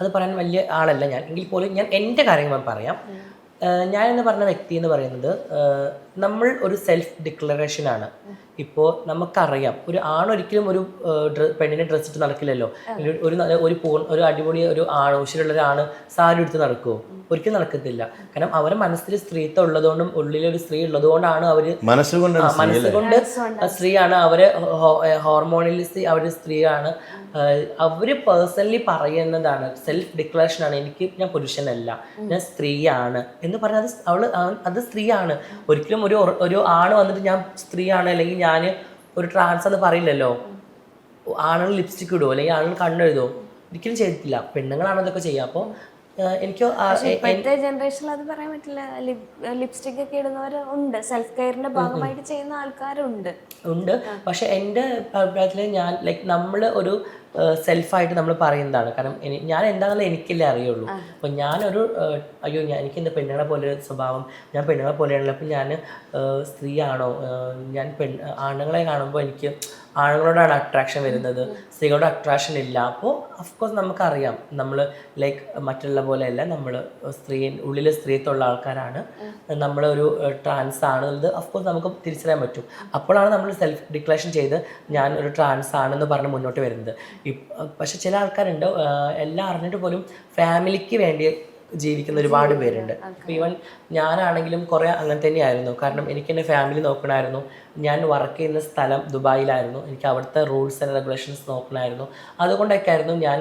അത് പറയാൻ വലിയ ആളല്ല ഞാൻ. എങ്കിൽ പോലും ഞാൻ എന്റെ കാര്യങ്ങൾ പറയാം. ഞാൻ എന്ന് പറഞ്ഞ വ്യക്തി എന്ന് പറയുന്നത് നമ്മൾ ഒരു സെൽഫ് ഡിക്ലറേഷൻ ആണ്. ഇപ്പോൾ നമുക്കറിയാം ഒരു ആണൊരിക്കലും ഒരു പെണ്ണിനെ ഡ്രസ് ഇട്ട് നടക്കില്ലല്ലോ. ഒരു- ഒരു പൂർ ഒരു അടിപൊളി ഒരു ആണ് ഉശിലുള്ള ഒരാണ് സാരി എടുത്ത് നടക്കുമോ ഒരിക്കലും നടക്കത്തില്ല. കാരണം അവരുടെ മനസ്സിൽ സ്ത്രീത്വം ഉള്ളതുകൊണ്ടും ഉള്ളിൽ ഒരു സ്ത്രീ ഉള്ളതുകൊണ്ടാണ് അവർ മനസ്സുകൊണ്ട് മനസ്സുകൊണ്ട് സ്ത്രീയാണ് അവർ ഹോർമോണിൽ അവർ സ്ത്രീയാണ്. അവർ പേഴ്സണലി പറയുന്നതാണ് സെൽഫ് ഡിക്ലറേഷൻ ആണ്. എനിക്ക് ഞാൻ പുരുഷനല്ല ഞാൻ സ്ത്രീയാണ്. എന്ന് പറഞ്ഞാൽ അത് അവൾ അത് സ്ത്രീയാണ്. ഒരിക്കലും ഒരു ഒരു ആണ് വന്നിട്ട് ഞാൻ സ്ത്രീയാണ് അല്ലെങ്കിൽ ഞാൻ ഒരു ട്രാൻസ് എന്ന് പറയില്ലല്ലോ. ആണുങ്ങൾ ലിപ്സ്റ്റിക് ഇടുമോ അല്ലെങ്കിൽ ആണുങ്ങൾ കണ്ണെഴുതോ ഒരിക്കലും ചെയ്തിട്ടില്ല. പെണ്ണുങ്ങളാണ് ഇതൊക്കെ ചെയ്യുക. അപ്പോൾ എനിക്ക് ഇപ്പോഴത്തെ ജനറേഷനിൽ അത് പറയാൻ പറ്റില്ല. ലിപ്സ്റ്റിക് ഒക്കെ ഇടുന്നവർ ഉണ്ട്. സെൽഫ് കെയറിന്റെ ഭാഗമായിട്ട് ചെയ്യുന്ന ആൾക്കാരുണ്ട്. ഉണ്ട്. പക്ഷെ എന്റെ അഭിപ്രായത്തിൽ ഞാൻ ലൈക്ക് നമ്മൾ ഒരു സെൽഫായിട്ട് നമ്മൾ പറയുന്നതാണ്. കാരണം ഞാൻ എന്താണെന്ന് എനിക്കല്ലേ അറിയുള്ളൂ. അപ്പം ഞാനൊരു അയ്യോ ഞാൻ എനിക്ക് എന്താ പെണ്ണുങ്ങളെ പോലെ ഒരു സ്വഭാവം ഞാൻ പെണ്ണുങ്ങളെ പോലെയാണല്ലോ. അപ്പം ഞാൻ സ്ത്രീയാണോ? ഞാൻ പെൺ ആണുങ്ങളെ കാണുമ്പോൾ എനിക്ക് ആണുങ്ങളോടാണ് അട്രാക്ഷൻ വരുന്നത്. സ്ത്രീകളോട് അട്രാക്ഷൻ ഇല്ല. അപ്പോൾ അഫ്കോഴ്സ് നമുക്കറിയാം. നമ്മൾ ലൈക്ക് മറ്റുള്ള പോലെയല്ല. നമ്മൾ സ്ത്രീ ഉള്ളിൽ സ്ത്രീത്വമുള്ള ആൾക്കാരാണ്. നമ്മളൊരു ട്രാൻസ് ആണ്. എന്നത് അഫ്കോഴ്സ് നമുക്ക് തിരിച്ചറിയാൻ പറ്റും. അപ്പോഴാണ് നമ്മൾ സെൽഫ് ഡിക്ലറേഷൻ ചെയ്ത് ഞാൻ ഒരു ട്രാൻസ് ആണെന്ന് പറഞ്ഞ് മുന്നോട്ട് വരുന്നത്. പക്ഷെ ചില ആൾക്കാരുണ്ട് എല്ലാം അറിഞ്ഞിട്ട് പോലും ഫാമിലിക്ക് വേണ്ടി ജീവിക്കുന്ന ഒരുപാട് പേരുണ്ട്. ഈവൻ ഞാനാണെങ്കിലും കുറേ അങ്ങനെ തന്നെയായിരുന്നു. കാരണം എനിക്ക് എന്റെ ഫാമിലി നോക്കണമായിരുന്നു ഞാൻ വർക്ക് ചെയ്യുന്ന സ്ഥലം ദുബായിലായിരുന്നു. എനിക്ക് അവിടുത്തെ റൂൾസ് ആൻഡ് റെഗുലേഷൻസ് നോക്കണമായിരുന്നു അതുകൊണ്ടൊക്കെ ആയിരുന്നു ഞാൻ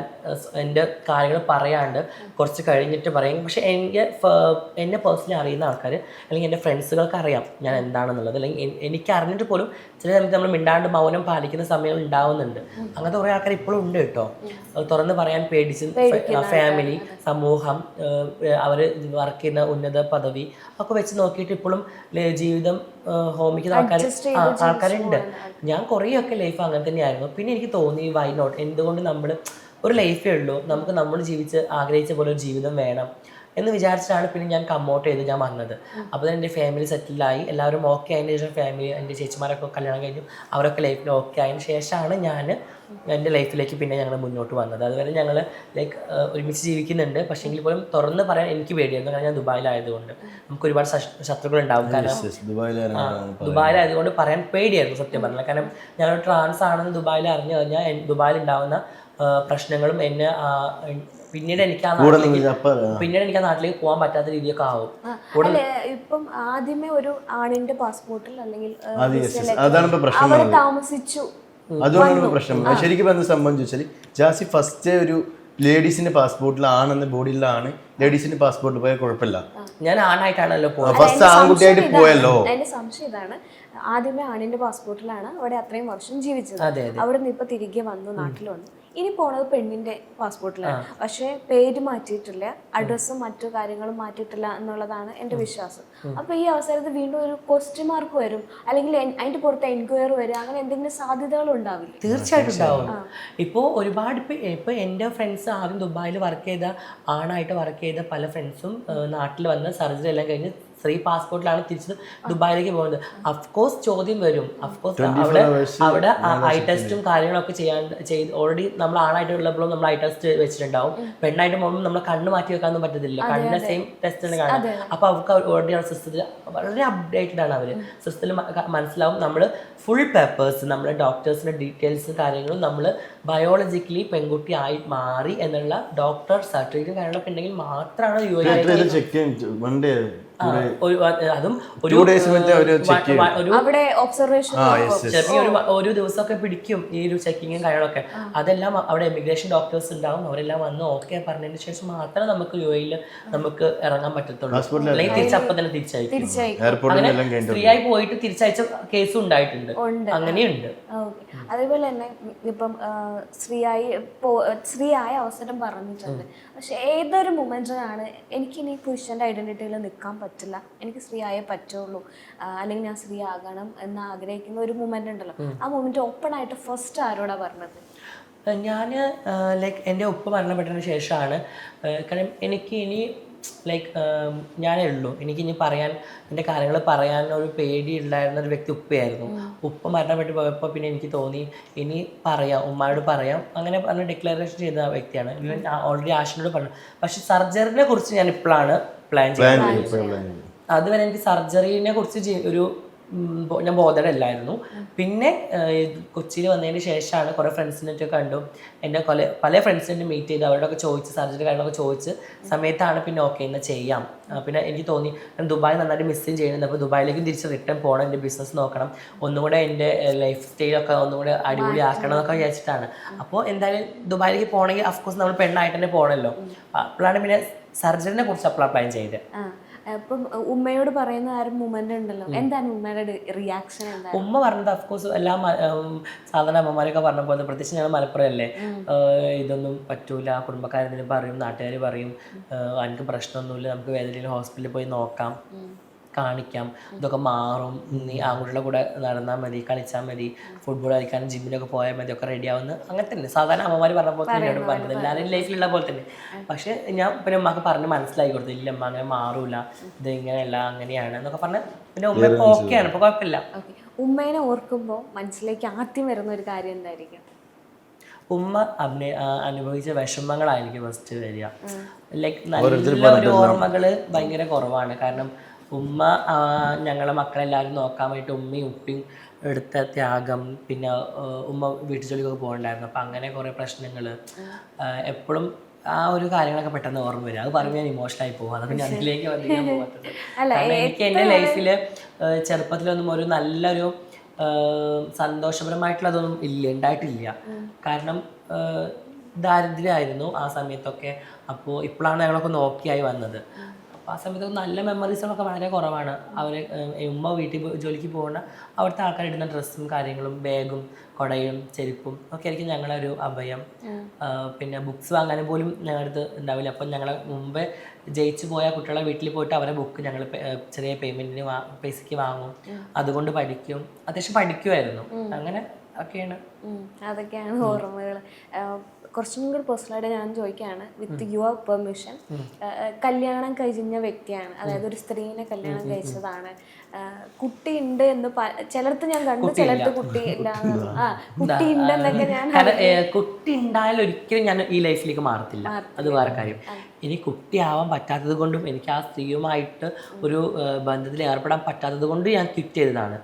എന്റെ കാര്യങ്ങൾ പറയാണ്ട് കുറച്ച് കഴിഞ്ഞിട്ട് പറയും. പക്ഷേ എനിക്ക് എന്നെ പേഴ്സണലി അറിയുന്ന ആൾക്കാർ അല്ലെങ്കിൽ എന്റെ ഫ്രണ്ട്സുകൾക്ക് അറിയാം ഞാൻ എന്താണെന്നുള്ളത്. അല്ലെങ്കിൽ എനിക്ക് അറിഞ്ഞിട്ട് പോലും ചില സമയത്ത് നമ്മൾ മിണ്ടാണ്ട് മൗനം പാലിക്കുന്ന സമയം ഉണ്ടാവുന്നുണ്ട്. അങ്ങനത്തെ കുറേ ആൾക്കാർ ഇപ്പോഴും ഉണ്ട് കേട്ടോ. തുറന്ന് പറയാൻ പേടിച്ച് ഫാമിലി സമൂഹം അവർ വർക്ക് ചെയ്യുന്ന ഉന്നത പദവി ഒക്കെ വെച്ച് നോക്കിയിട്ട് ഇപ്പോഴും ജീവിതം ഹോമിക്ക് ഹോമിക്കുന്ന ആൾക്കാർ ആൾക്കാരുണ്ട്. ഞാൻ കുറേയൊക്കെ ലൈഫ് അങ്ങനെ തന്നെയായിരുന്നു. പിന്നെ എനിക്ക് തോന്നി വൈ നോട്ട് എന്തുകൊണ്ട് നമ്മൾ ഒരു ലൈഫേ ഉള്ളൂ. നമുക്ക് നമ്മൾ ജീവിച്ച് ആഗ്രഹിച്ച പോലെ ഒരു ജീവിതം വേണം. എന്ന് വിചാരിച്ചിട്ടാണ് പിന്നെ ഞാൻ കമ്മോട്ട് ചെയ്ത് ഞാൻ വന്നത്. അപ്പോൾ തന്നെ എന്റെ ഫാമിലി സെറ്റിലായി എല്ലാവരും ഓക്കെ ആയതിന് ശേഷം ഫാമിലി എന്റെ ചേച്ചിമാരൊക്കെ കല്യാണം കഴിഞ്ഞു. അവരൊക്കെ ലൈഫിൽ ഓക്കെ ആയതിനു ശേഷമാണ് ഞാൻ എന്റെ ലൈഫിലേക്ക് പിന്നെ ഞങ്ങൾ മുന്നോട്ട് വന്നത്. അതുവരെ ഞങ്ങൾ ലൈക്ക് ഒരുമിച്ച് ജീവിക്കുന്നുണ്ട്. പക്ഷേ എങ്കിൽ പോലും തുറന്ന് പറയാൻ എനിക്ക് പേടിയായിരുന്നു. കാരണം ഞാൻ ദുബായിലായതുകൊണ്ട് നമുക്ക് ഒരുപാട് ശത്രുക്കൾ ഉണ്ടാവും കാരണം ദുബായിലായതുകൊണ്ട് പറയാൻ പേടിയായിരുന്നു സത്യം പറഞ്ഞാൽ. കാരണം ഞങ്ങൾ ട്രാൻസ് ആണെന്ന് ദുബായിൽ അറിഞ്ഞു കഴിഞ്ഞാൽ ദുബായിൽ ഉണ്ടാവുന്ന പ്രശ്നങ്ങളും എന്നെ പിന്നീട് എനിക്ക് ആ പിന്നീട് എനിക്ക് ആ. നാട്ടിലേക്ക് പോകാൻ പറ്റാത്ത രീതിയൊക്കെ ആവും. ഇപ്പം ആദ്യമേ ഒരു ആണിന്റെ പാസ്പോർട്ടിൽ അല്ലെങ്കിൽ അവിടെ താമസിച്ചു അതുകൊണ്ടാണ് പ്രശ്നം ശരിക്കും എന്ത് സംഭവം ചോദിച്ചാൽ ജാസി ഫസ്റ്റ് ഒരു ലേഡീസിന്റെ പാസ്പോർട്ടിൽ ആണെന്ന് ബോഡിയിലാണ് ലേഡീസിന്റെ പാസ്പോർട്ടിൽ പോയാൽ കുഴപ്പമില്ല. ഞാൻ ആണായിട്ടാണല്ലോ പോയത്. ഫസ്റ്റ് ആൺകുട്ടിയായിട്ട് പോയല്ലോ. എന്റെ സംശയം ഇതാണ്. ആദ്യമേ ആണിന്റെ പാസ്പോർട്ടിലാണ് അവിടെ അത്രയും വർഷം ജീവിച്ചത്. അവിടെ നിന്ന് ഇപ്പൊ തിരികെ വന്നു നാട്ടിൽ വന്നു. ഇനി പോണത് പെണ്ണിന്റെ പാസ്പോർട്ടിലാണ് പക്ഷെ പേര് മാറ്റിയിട്ടില്ല അഡ്രസ്സും മറ്റു കാര്യങ്ങളും മാറ്റിയിട്ടില്ല എന്നുള്ളതാണ് എന്റെ വിശ്വാസം. അപ്പൊ ഈ അവസരത്തിൽ വീണ്ടും ഒരു ക്വസ്റ്റ്യൻ മാർക്ക് വരും. അല്ലെങ്കിൽ അതിന്റെ പുറത്ത് എൻക്വയറി വരും. അങ്ങനെ എന്തെങ്കിലും സാധ്യതകൾ ഉണ്ടാവില്ല? തീർച്ചയായിട്ടും ഉണ്ടാവും. ഇപ്പോൾ ഒരുപാട് ഇപ്പൊ എന്റെ എന്റെ ഫ്രണ്ട്സ് ആദ്യം ദുബായിൽ വർക്ക് ചെയ്ത ആണായിട്ട് വർക്ക് ചെയ്ത പല ഫ്രണ്ട്സും നാട്ടിൽ വന്ന് സർജറി എല്ലാം കഴിഞ്ഞ് സ്ത്രീ പാസ്പോർട്ടിലാണ് തിരിച്ച് ദുബായിലേക്ക് പോകുന്നത്. അഫ്കോഴ്സ് ചോദ്യം വരും. അഫ്കോഴ്സ് അവിടെ അവിടെ ഐ ടെസ്റ്റും കാര്യങ്ങളൊക്കെ ചെയ്യാൻ ചെയ്ത് ഓൾറെഡി നമ്മൾ ആണായിട്ട് ഉള്ളപ്പോഴും നമ്മൾ ഐ ടെസ്റ്റ് വെച്ചിട്ടുണ്ടാവും. പെണ്ണായിട്ട് പോകുമ്പോൾ നമ്മൾ കണ്ണ് മാറ്റി വെക്കാനൊന്നും പറ്റത്തില്ല കണ്ണിന്റെ സെയിം ടെസ്റ്റ് തന്നെ കാണാം. അപ്പോൾ അവർക്ക് ഓൾറെഡി ആണ് സിസ്റ്റത്തിൽ വളരെ അപ്ഡേറ്റഡ് ആണ് അവർ. സിസ്റ്റത്തിൽ മനസ്സിലാവും നമ്മൾ ഫുൾ പേപ്പേഴ്സ് നമ്മുടെ ഡോക്ടേഴ്സിന്റെ ഡീറ്റെയിൽസ് കാര്യങ്ങളും നമ്മൾ ബയോളജിക്കലി പെൺകുട്ടി ആയി മാറി എന്നുള്ള ഡോക്ടർ സർട്ടിഫിക്കറ്റ് കാര്യങ്ങളൊക്കെ ഉണ്ടെങ്കിൽ മാത്രമാണ് യു അതും ഒരു അവിടെ ഒബ്സർവേഷൻ ഒരു ദിവസമൊക്കെ പിടിക്കും ഈ ഒരു ചെക്കിങ്ങും കാര്യങ്ങളൊക്കെ. അതെല്ലാം അവിടെ എമിഗ്രേഷൻ ഡോക്ടേഴ്സ് ഉണ്ടാവും. അവരെല്ലാം വന്ന് ഓക്കെ പറഞ്ഞതിന് ശേഷം മാത്രമേ നമുക്ക് യു എയിൽ നമുക്ക് ഇറങ്ങാൻ പറ്റത്തുള്ളൂ. അല്ലെങ്കിൽ തിരിച്ചപ്പം തന്നെ തിരിച്ചയക്കും. ഫ്രീ ആയി പോയിട്ട് തിരിച്ചയച്ച കേസും ഉണ്ടായിട്ടുണ്ട്. ഉണ്ട്. അങ്ങനെയുണ്ട്. അതേപോലെ തന്നെ ഇപ്പം സ്ത്രീയായി പോ- സ്ത്രീയായ അവസരം പറഞ്ഞിട്ടുണ്ട്. പക്ഷെ ഏതൊരു മൊമെന്റിനാണ് എനിക്കിനി പുരുഷന്റെ ഐഡന്റിറ്റിയിൽ നിൽക്കാൻ പറ്റില്ല? എനിക്ക് സ്ത്രീയായേ പറ്റുള്ളൂ. അല്ലെങ്കിൽ ഞാൻ സ്ത്രീ ആകണം എന്ന് ആഗ്രഹിക്കുന്ന ഒരു മൊമെന്റ് ഉണ്ടല്ലോ. ആ മൊമെന്റ് ഓപ്പൺ ആയിട്ട് ഫസ്റ്റ് ആരോടാ പറഞ്ഞത്? ഞാൻ ലൈക്ക് എന്റെ ഉപ്പ് മരണപ്പെട്ടതിന് ശേഷമാണ്. കാരണം എനിക്ക് ഇനി ലൈക്ക് ഞാനേ ഉള്ളൂ. എനിക്ക് ഇനി പറയാൻ എന്റെ കാര്യങ്ങൾ പറയാൻ ഒരു പേടി ഉണ്ടായിരുന്ന ഒരു വ്യക്തി ഉപ്പയായിരുന്നു. ഉപ്പ മരണപ്പെട്ട് പോയപ്പോൾ പിന്നെ എനിക്ക് തോന്നി ഇനി പറയാം ഉമ്മയോട് പറയാം. അങ്ങനെ പറഞ്ഞ് ഡിക്ലറേഷൻ ചെയ്ത വ്യക്തിയാണ്. ഇവൻ ഓൾറെഡി ആഷിനോട് പറഞ്ഞു. പക്ഷെ സർജറിനെ കുറിച്ച് ഞാൻ ഇപ്പോഴാണ് പ്ലാൻ ചെയ്യുന്നത് അതുവരെ എനിക്ക് സർജറിനെ കുറിച്ച് ഒരു ഞാൻ ബോധമല്ലായിരുന്നു പിന്നെ കൊച്ചിയിൽ വന്നതിന് ശേഷമാണ് കുറേ ഫ്രണ്ട്സിനൊക്കെ കണ്ടു. എന്റെ കൊല പല ഫ്രണ്ട്സിനെ മീറ്റ് ചെയ്ത്. അവരോടൊക്കെ ചോദിച്ച് സർജറി കാര്യങ്ങളൊക്കെ ചോദിച്ച്. സമയത്താണ് പിന്നെ ഓക്കെ എന്നാൽ ചെയ്യാം. പിന്നെ എനിക്ക് തോന്നി ഞാൻ ദുബായ് നന്നായിട്ട് മിസ്സിങ് ചെയ്യുന്നുണ്ട്. അപ്പോൾ ദുബായിലേക്ക് തിരിച്ച് റിട്ടേൺ പോകണം എന്റെ ബിസിനസ് നോക്കണം. ഒന്നുകൂടെ എന്റെ ലൈഫ് സ്റ്റൈലൊക്കെ ഒന്നുകൂടെ അടിപൊളി ആക്കണം എന്നൊക്കെ വിചാരിച്ചിട്ടാണ്. അപ്പോൾ എന്തായാലും ദുബായിലേക്ക് പോകണമെങ്കിൽ അഫ്കോഴ്സ് നമ്മൾ പെണ്ണായിട്ട് തന്നെ പോകണമല്ലോ. അപ്പോഴാണ് പിന്നെ സർജറിനെ കുറിച്ച് അപ്പോൾ പ്ലാൻ ചെയ്തത്. ആ അപ്പം ഉമ്മയോട് പറയുന്ന ആ ഒരു മൊമെന്റ് ഉണ്ടല്ലോ എന്താണ് ഉമ്മയുടെ റിയാക്ഷൻ എന്താണ്? ഉമ്മ പറഞ്ഞത് അഫ്കോഴ്സ് എല്ലാ സാധാരണ അമ്മമാരൊക്കെ പറഞ്ഞ പോലെ പ്രത്യേകിച്ച് ഞങ്ങൾ മലപ്പുറം അല്ലേ? ഇതൊന്നും പറ്റൂല. കുടുംബക്കാരെന്തെങ്കിലും പറയും നാട്ടുകാർ പറയും. എനിക്ക് പ്രശ്നമൊന്നുമില്ല. നമുക്ക് വേദനയിൽ ഹോസ്പിറ്റലിൽ പോയി നോക്കാം. കാണിക്കാം. ഇതൊക്കെ മാറും. നീ ആൺകുട്ടികളുടെ കൂടെ നടന്നാൽ മതി കളിച്ചാൽ മതി ഫുട്ബോൾ കളിക്കാനും ജിമ്മിലൊക്കെ പോയാൽ മതി ഒക്കെ റെഡി ആവുന്ന അങ്ങനെ തന്നെ. സാധാരണ അമ്മമാർ പറഞ്ഞ പോലെ തന്നെ എന്നോട് പറഞ്ഞത്. എല്ലാവരും ലൈഫിലുള്ള പോലെ തന്നെ. പക്ഷേ ഞാൻ പിന്നെ ഉമ്മക്ക് പറഞ്ഞ് മനസ്സിലാക്കി കൊടുത്തു. ഇല്ല അമ്മ അങ്ങനെ മാറൂല. ഇത് ഇങ്ങനെയല്ല അങ്ങനെയാണ് എന്നൊക്കെ പറഞ്ഞ് പിന്നെ ഉമ്മ ഇപ്പോൾ ഓക്കെയാണ് ഇപ്പോൾ കുഴപ്പമില്ല. ഉമ്മേനെ ഓർക്കുമ്പോൾ മനസ്സിലേക്ക് ആദ്യം വരുന്ന ഒരു കാര്യം എന്തായിരിക്കും? ഉമ്മ അഭിനയ അനുഭവിച്ച വിഷമങ്ങളായിരിക്കും ഫസ്റ്റ് വരിക. ലൈക്ക് നല്ല ഓർമ്മകൾ ഓർമ്മകൾ ഭയങ്കര കുറവാണ്. കാരണം ഉമ്മ ഞങ്ങളെ മക്കളെല്ലാവരും നോക്കാൻ വേണ്ടിയിട്ട് ഉമ്മയും ഉപ്പയും എടുത്ത ത്യാഗം പിന്നെ ഉമ്മ വീട്ടു ജോലിക്കൊക്കെ പോകണ്ടായിരുന്നു. അപ്പം അങ്ങനെ കുറേ പ്രശ്നങ്ങൾ എപ്പോഴും ആ ഒരു കാര്യങ്ങളൊക്കെ പെട്ടെന്ന് ഓർമ്മ വരും. അത് പറഞ്ഞ് ഞാൻ ഇമോഷണൽ ആയി പോകും. അതൊക്കെ ഞാൻ അതിലേക്ക് വന്നിക്കാൻ പോകാത്തത് കാരണം എനിക്ക് എന്റെ ലൈഫിൽ ചെറുപ്പത്തിലൊന്നും ഒരു നല്ലൊരു സന്തോഷപരമായിട്ടുള്ളതൊന്നും ഇല്ല ഉണ്ടായിട്ടില്ല കാരണം ദാരിദ്ര്യമായിരുന്നു ആ സമയത്തൊക്കെ. അപ്പോൾ ഇപ്പോഴാണ് ഞങ്ങളൊക്കെ നോക്കിയായി വന്നത്. ആ സമയത്ത് നല്ല മെമ്മറീസുകളൊക്കെ വളരെ കുറവാണ്. അവർ ഉമ്മ വീട്ടിൽ ജോലിക്ക് പോകുന്ന അവിടുത്തെ ആൾക്കാർ ഇടുന്ന ഡ്രസ്സും കാര്യങ്ങളും ബാഗും കൊടയും ചെരുപ്പും ഒക്കെ ആയിരിക്കും ഞങ്ങളെ ഒരു അഭയം. പിന്നെ ബുക്ക്സ് വാങ്ങാനും പോലും ഞങ്ങളുടെ അടുത്ത് ഉണ്ടാവില്ല. അപ്പം ഞങ്ങൾ മുമ്പേ ജയിച്ചു പോയ കുട്ടികളെ വീട്ടിൽ പോയിട്ട് അവരെ ബുക്ക് ഞങ്ങൾ ചെറിയ പേയ്മെന്റിന് വാ പൈസയ്ക്ക് വാങ്ങും. അതുകൊണ്ട് പഠിക്കും. അത്യാവശ്യം പഠിക്കുമായിരുന്നു അങ്ങനെ ഒക്കെയാണ്. അതൊക്കെയാണ് ഓർമ്മകൾ കുറച്ചും കൂടി പേഴ്സണലായിട്ട് ഞാൻ ചോദിക്കുകയാണ് വിത്ത് യുവർ പെർമിഷൻ കല്യാണം കഴിഞ്ഞ വ്യക്തിയാണ്. അതായത് ഒരു സ്ത്രീനെ കല്യാണം കഴിച്ചതാണ്. ആ, കുട്ടിയുണ്ട് എന്ന് ചിലർത്ത് ഞാൻ കണ്ടു ചിലർത്ത് കുട്ടി ഇല്ല. ആ കുട്ടി ഉണ്ടെന്നൊക്കെ ഞാൻ കുട്ടി ഉണ്ടായാലും ഒരിക്കലും ഞാൻ ഈ ലൈഫിലേക്ക് മാറത്തില്ല. അത് വേറെ കാര്യം. ഇനി കുട്ടിയാവാൻ പറ്റാത്തത് കൊണ്ടും എനിക്ക് ആ സ്ത്രീയുമായിട്ട് ഒരു ബന്ധത്തിൽ ഏർപ്പെടാൻ പറ്റാത്തത് കൊണ്ട് ഞാൻ ക്വിറ്റ് ചെയ്തതാണ്.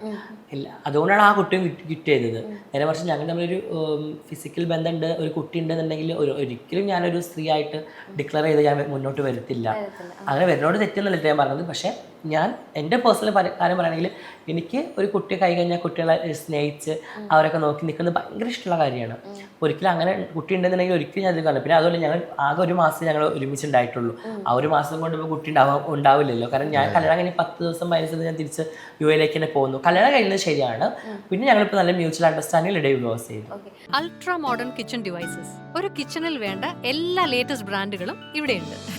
ഇല്ല അതുകൊണ്ടാണ് ആ കുട്ടിയും ക്വിറ്റ് ചെയ്തത്. നേരെ മറിച്ച് ഞങ്ങൾ തമ്മിലൊരു ഫിസിക്കൽ ബന്ധമുണ്ട് ഒരു കുട്ടി ഉണ്ടെന്നുണ്ടെങ്കിൽ ഒരു ഒരിക്കലും ഞാനൊരു സ്ത്രീ ആയിട്ട് ഡിക്ലെയർ ചെയ്ത് ഞാൻ മുന്നോട്ട് വരത്തില്ല. അങ്ങനെ വരുന്നോട് തെറ്റെന്നല്ല ഞാൻ പറഞ്ഞത്. പക്ഷേ ഞാൻ എന്റെ പേഴ്സണൽ കാര്യം പറയുകയാണെങ്കിൽ എനിക്ക് ഒരു കുട്ടി കൈ കഴിഞ്ഞാൽ കുട്ടികളെ സ്നേഹിച്ച് അവരൊക്കെ നോക്കി നിൽക്കുന്നത് ഭയങ്കര ഇഷ്ടമുള്ള കാര്യമാണ്. ഒരിക്കലും അങ്ങനെ കുട്ടി ഉണ്ടെന്നുണ്ടെങ്കിൽ ഒരിക്കലും ഞാൻ കാണില്ല കാണും പിന്നെ അതുപോലെ ഞങ്ങൾ ആകെ ഒരു മാസം ഞങ്ങൾ ഒരുമിച്ച് ഉണ്ടായിട്ടുള്ളൂ ആ ഒരു മാസം കൊണ്ട് ഇപ്പോൾ കുട്ടി ഉണ്ടാവാൻ ഉണ്ടാവില്ലല്ലോ. കാരണം ഞാൻ കല്യാണം കഴിഞ്ഞ് പത്ത് ദിവസം പതിനഞ്ച് ഞാൻ തിരിച്ച് യു എയിലേക്ക് തന്നെ പോകുന്നു. കല്യാണം കഴിഞ്ഞത് ശരിയാണ്. പിന്നെ ഞങ്ങളിപ്പോൾ നല്ല മ്യൂച്വൽ അണ്ടർസ്റ്റാൻഡിംഗ് ഇടയിൽ ഡിവോഴ്സ് ചെയ്തു. അൾട്രാ മോഡേൺ കിച്ചൺ ഡിവൈസസ് ഒരു കിച്ചണിൽ വേണ്ട എല്ലാ ലേറ്റസ്റ്റ് ബ്രാൻഡുകളും ഇവിടെയുണ്ട്.